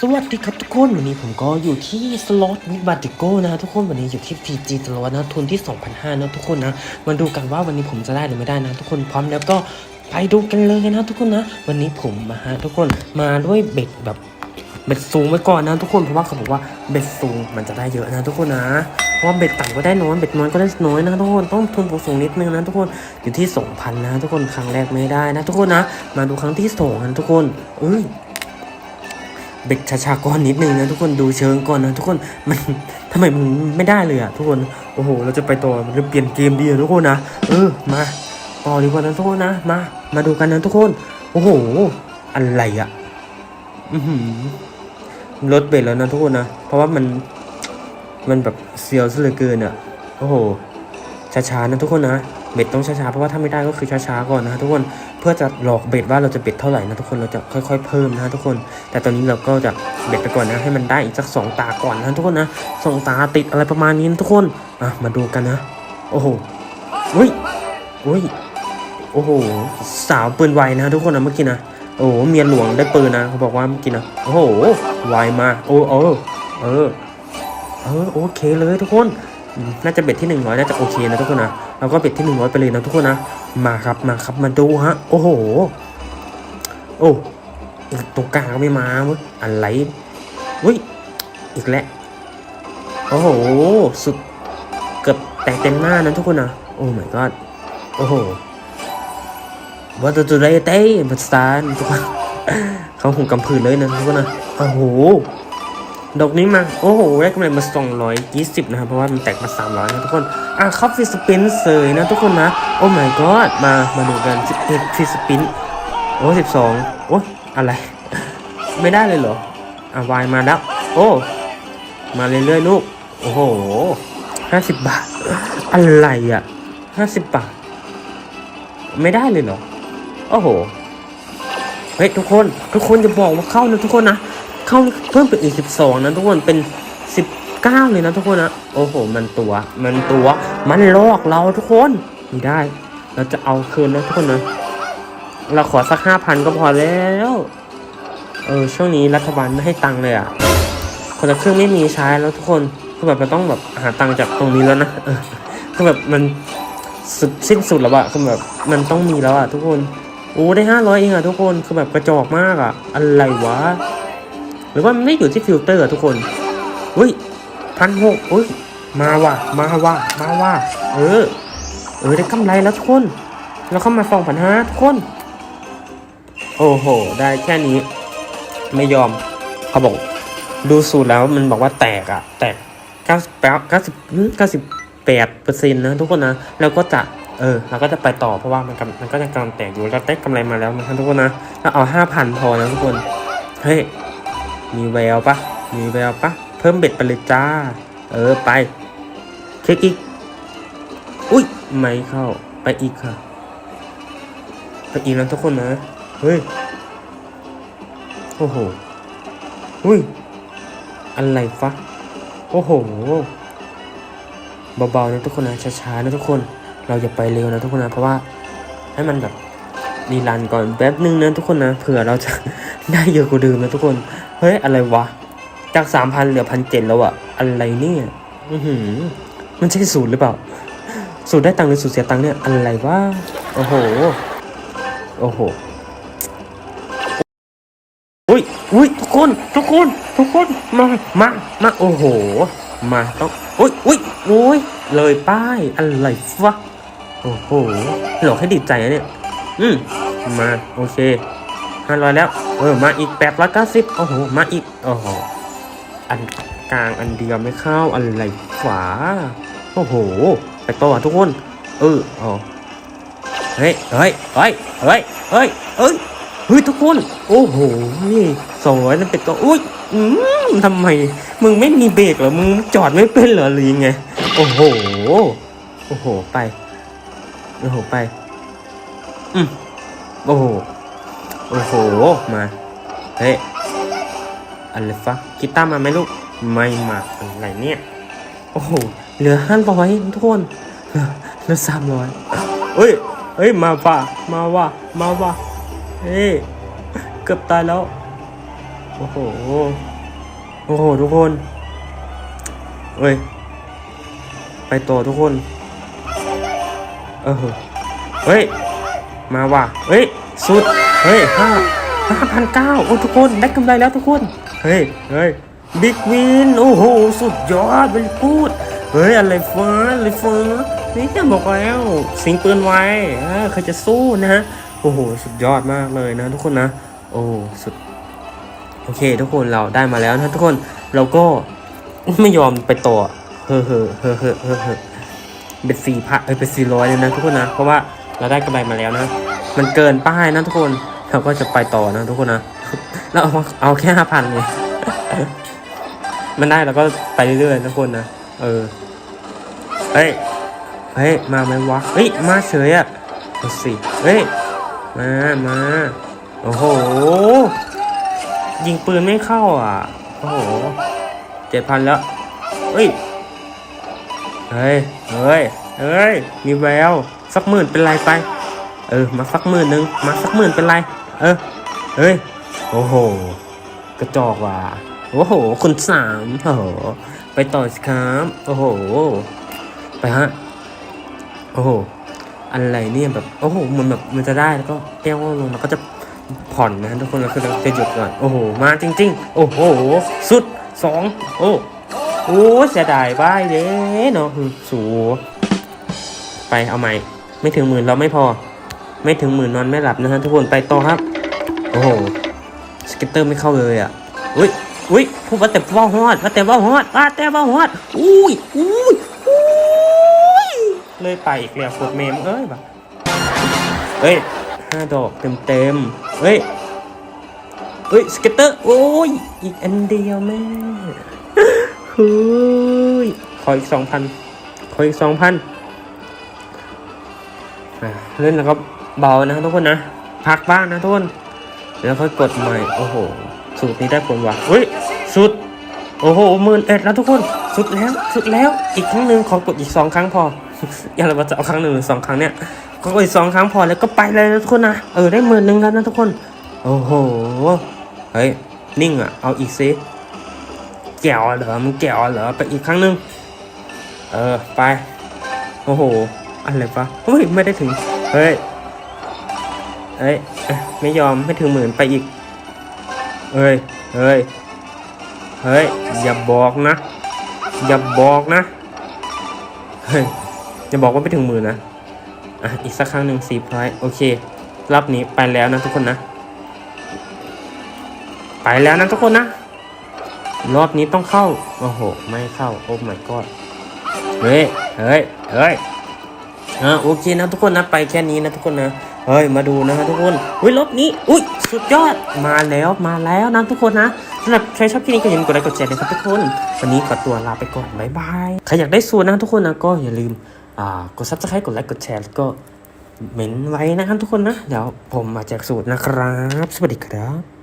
สวัสดีครับทุกคนวันนี้ผมก็อยู่ที่สล็อตวิบัติโก้นะทุกคนวันนี้อยู่ที่ PG สล็อตนะทุนที่ 2,500นะทุกคนนะมาดูกันว่าวันนี้ผมจะได้หรือไม่ได้นะ ทุกคนพร้อมแล้วก็ไปดูกันเลยนะทุกคนนะ วันนี้ผมมาฮะทุกคนมาด้วยเบ็ดแบบเบ็ดสูงไว้ก่อนนะทุกคนเพราะว่าเขาบอกว่าเบ็ดสูงมันจะได้เยอะนะทุกคนนะเพราะว่าเบ็ดต่ำก็ได้น้อยเบ็ดน้อยก็ได้น้อยนะทุกคนต้องทุนสูงนิดนึงนะทุกคนอยู่ที่2,000นะทุกคนครั้งแรกไม่ได้นะ ทุกคนนะ มาดูครั้งที่สองนะทุกคนเอ้ย เบ็ดชาๆก่อนนิดนึงนะทุกคนดูเชิงก่อนนะทุกคนมันทำไมมันไม่ได้เลยอะทุกคนโอ้โห เราจะไปต่อมันจะเปลี่ยนเกมดีอะทุกคนนะเออมาต่อดีกว่านะทุกคนนะมามาดูกันนะทุกคนโอ้โหอะไรอะอือหือลดเบ็ดแล้วนะทุกคนนะเพราะว่ามันมันแบบเสียวซะเหลือเกินอะโอ้โหช้าๆนะทุกคนนะเบ็ดต้องช้าๆเพราะว่าถ้าไม่ได้ก็คือช้าๆก่อนนะทุกคน พื่อจะหลอกเบ็ดว่าเราจะเบ็ดเท่าไหร่นะทุกคนเราจะค่อย ๆ เพิ่มนะทุกคน แต่ตอนนี้เราก็จะเบ็ดไปก่อนนะให้มันได้อีกสักสองตาก่อนนะทุกคนนะสองตาติดอะไรประมาณนี้นะทุกคนอะมาดูกันนะโอ้โหอุ้ยอุ้ยโอ้โหสาวปืนไวนะทุกคนนะเมื่อกี้นะโอ้โหเมียหลวงได้ปืนนะเขาบอกว่าเมื่อกี้นะโอ้โหไวมากโอ้เออเออเออโอเคเลยทุกคน น่าจะเบ็ดที่หนึ่งร้อยน่าจะโอเคนะทุกคนนะเราก็เบ็ดที่หนึ่งร้อยไปเลยนะทุกคนนะ มาครับมาครับมาดูฮะ โอ้โห โอ้ตรงกลางก็ไม่มาเว้ยอะไรอุ้ยอีกแล้วโอ้โห สุดเกือบแตกเต็มหน้านะทุกคนนะโอ้ my god โอ้โหวัตถุไรเต้บัตสตานทุกคนเขาหุงกำพืนเลยนะทุกคนนะโอ้โห ดอกนี้มา โอ้โหได้กำไรมา 220 นะครับ เพราะว่ามันแตกมา 300 นะทุกคน อะครับฟิสปินเสยนะทุกคนนะ โอ้ my god มา มาดูกัน 11ฟิสปิน โอ้ 12 โอ้อะไร ไม่ได้เลยเหรอ อะวายมาแล้ว โอ้ มาเรื่อยๆลูก โอ้โห 50 บาท อะไรอะ 50 บาท ไม่ได้เลยเหรอ โอ้โห เฮ้ยทุกคน ทุกคนจะบอกว่าเข้านะทุกคนนะ เข้าเพิ่มเป็นอีกสิบสองนะทุกคนเป็นสิบเก้าเลยนะทุกคนนะโอ้โห มันตัว มันตัว มันลอกเราทุกคนไม่ได้ เราจะเอาคืนนะทุกคนนะเราขอสักห้าพันก็พอแล้วเออช่วงนี้รัฐบาลไม่ให้ตังค์เลยอะคนละเครื่องไม่มีใช้แล้วทุกคนคือแบบเราต้องแบบหาตังค์จากตรงนี้แล้วนะคือแบบมันสุดสิ้นสุดแล้วอะคือแบบมันต้องมีแล้วอะทุกคนโอ้ได้ห้าร้อยเองอะทุกคนคือแบบกระจอกมากอะอะไรวะ รือว่ามันไม่อยู่ที่ฟิลเตอร์อทุกคนอุ้ยพันหกอุ้ยมาว่ะมาว่ะมาว่ะเออ เออได้กำไรแล้วทุกคนแล้วเข้ามาสองพันห้าทุกคน โอ้โห ได้แค่นี้ ไม่ยอมเขาบอก ดูสูตรแล้วมันบอกว่าแตกอะแตกเก้าสิบแปดเก้าสิบเก้าสิบแปดเปอร์เซ็นต์นะทุกคนนะแล้วก็จะเออเราก็จะไปต่อเพราะว่ามันกำมันก็จะกำลังแตกอยู่เราได้กำไรมาแล้วนะทุกคนนะเราเอาห้าพันพอนะทุกคนเฮ้ย มีแววปะมีแววปะเพิ่มเบ็ดไปเลยจ้า เออไป เช็คอีก อุ้ยไม่เข้าไปอีกค่ะ ไปอีกแล้วทุกคนนะ เฮ้ย โอ้โหอุ้ย อะไรฟะ โอ้โห เบาๆนะทุกคนนะ ช้าๆนะทุกคน เราอย่าไปเร็วนะทุกคนนะ เพราะว่าให้มันแบบรีรันก่อนแป๊บนึงนะทุกคนนะ เผื่อเราจะได้เยอะกว่าเดิมนะทุกคน เฮ้ย อะไรวะ จากสามพันเหลือพันเจ็ดแล้วอะอะไรเนี่ยอือหือ มันใช่สูตรหรือเปล่า สูตรได้ตังค์หรือสูตรเสียตังค์เนี่ย อะไรวะ โอ้โห โอ้โหอุ้ยอุ้ยทุกคน ทุกคน ทุกคน มา มา มา โอ้โห มาต้องอุ้ยอุ้ยอุ้ยเลยป้าย อะไรวะ โอ้โห หลอกให้ดีใจนะเนี่ย อืม มา โอเค ห้าร้อยแล้ว เออ มาอีกแปดร้อยเก้าสิบโอ้โห มาอีก โอ้โห อันกลางอันเดียวไม่เข้าอะไรฝา โอ้โห ไปต่อทุกคน เอออ๋อเฮ้ย เฮ้ย เฮ้ย เฮ้ย เฮ้ย เฮ้ย เฮ้ยทุกคน โอ้โห นี่สองร้อยนั่นเป็นตัวอุ้ย อืมทำไม มึงไม่มีเบรกเหรอ มึงจอดไม่เป็นเหรอหรือยังไง โอ้โห โอ้โห ไป โอ้โห ไป อืมโอ้โห โอ้โห มา เฮ้ยอะไรฟะกีตาร์มาไหมลูก ไม่มาอะไรเนี่ย โอ้โห เหลือห้าร้อยทุกคน เหลือสามร้อยเฮ้ยเฮ้ย มาว่ะมาว่ะมาว่ะเฮ้ย เกือบตายแล้ว โอ้โห โอ้โห ทุกคนเอ้ย ไปต่อทุกคน เออ เฮ้ย มาว่ะ เฮ้ย สุดเฮ้ยห้าห้าพันเก้าโอ้ทุกคนได้กำไรแล้วทุกคน เฮ้ยเฮ้ยบิ๊กวินโอ้โหสุดยอดเป็นกูดเฮ้ยอะไรเฟ้าอะไรฟ้านี่จะบอกแล้วสิงปืนไว้เออใครจะสู้นะฮะโอ้โหสุดยอดมากเลยนะ ทุกคนนะ โอ้สุดโอเค ทุกคนเราได้มาแล้วนะทุกคนเราก็ไม่ยอมไปต่อเฮ้อเฮ้อเฮ้อเฮ้อเฮ้อเฮ้อเป็นสี่พันเอ้ยเป็นสี่ร้อยเลยนะทุกคนนะ เพราะว่าเราได้กำไรมาแล้วนะ มันเกินป้ายนะทุกคนเราก็จะไปต่อนะทุกคนนะแล้วเอาเอาแค่ห้าพันไงมันได้เราก็ไปเรื่อยๆทุกคนนะเออเฮ้ยเฮ้ยมาไหมวะเฮ้ยมาเฉยอะเอาสิเฮ้ยมามาโอ้โหยิงปืนไม่เข้าอะโอ้โหเจ็ดพันแล้วเฮ้ยเฮ้ยเฮ้ยเฮ้ยมีแววสักหมื่นเป็นไรไป เออ มาสักหมื่นหนึ่งมาสักหมื่นเป็นไร เออ เฮ้ย โอ้โห กระจอกว่ะ โอ้โหคุณสามโอ้โห ไปต่อสิครับ โอ้โห ไปฮะ โอ้โห อะไรเนี่ยแบบ โอ้โห มันแบบมันจะได้แล้วก็แก้วลงแล้วก็จะผ่อนนะทุกคนแล้วคือเราจะหยุดก่อน โอ้โห มาจริง ๆ โอ้โห สุดสอง โอ้โอ้เสียดายบ้ายเด้เนาะสูไปเอาใหม่ ไม่ถึงหมื่นเราไม่พอ ไม่ถึงหมื่นนอนไม่หลับนะฮะทุกคนไปต่อครับ โอ้โหสเก็ตเตอร์ไม่เข้าเลยอะอุ้ยอุ้ยพูดว่าแต่ว่าฮอดว่าแต่ว่าฮอดว่าแต่ว่าฮอดอุ้ยอุ้ยอุ้ยเลยไปอีกแล้วโคตรเมมเอ้ยแบบเฮ้ยห้าดอกเต็มเต็มเฮ้ยเฮ้ยสเก็ตเตอร์โอ้ยอีกอันเดียวแม่เฮ้ยขออีกสองพันขออีกสองพันเล่นแล้วก็ เบานะทุกคนนะ พักบ้างนะทุกคนแล้วค่อยกดใหม่ โอ้โห สูตรนี้ได้ผลว่ะเฮ้ย สุด โอ้โหหมื่นเอ็ดแล้วทุกคน สุดแล้ว สุดแล้ว อีกครั้งหนึ่งขอกดอีกสองครั้งพอ อย่าเลยว่าจะเอาครั้งหนึ่งหรือสองครั้งเนี่ย ขอกดอีกสองครั้งพอแล้วก็ไปเลยนะทุกคนนะ เออได้หมื่นหนึ่งแล้วนะทุกคน โอ้โห เฮ้ย นิ่งอะ เอาอีกซิแก้วเหรอมึงแก้วเหรอ ไปอีกครั้งหนึ่งเออ ไป โอ้โห อะไรปะเฮ้ย ไม่ได้ถึง เฮ้ย เอ้ยไม่ยอมไม่ถึงหมื่นไปอีกเฮ้ยเฮ้ยเฮ้ยอย่าบอกนะ อย่าบอกนะเฮ้ยอย่าบอกว่าไม่ถึงหมื่นนะอะอีกสักครั้งหนึ่งสี่พอยโอเครอบนี้ไปแล้วนะทุกคนนะ ไปแล้วนะทุกคนนะ รอบนี้ต้องเข้าโอ้โหไม่เข้าโอ้ my god เฮ้ยเฮ้ยเฮ้ยอ่าโอเคนะทุกคนนะไปแค่นี้นะทุกคนนะ เฮ้ยมาดูนะฮะทุกคนอุ้ยรอบนี้อุ้ยสุดยอดมาแล้วมาแล้วนะทุกคนนะสำหรับใครชอบคลิปนี้ก็อย่าลืมกดไลค์กดแชร์นะครับทุกคนวันนี้ขอตัวลาไปก่อนบ๊ายบายใครอยากได้สูตรนะทุกคนนะก็อย่าลืมอ่ากดซับสไครต์กดไลค์กดแชร์แล้วก็เม้นไว้นะครับทุกคนนะ เดี๋ยวผมมาแจกสูตรนะครับ สวัสดีครับ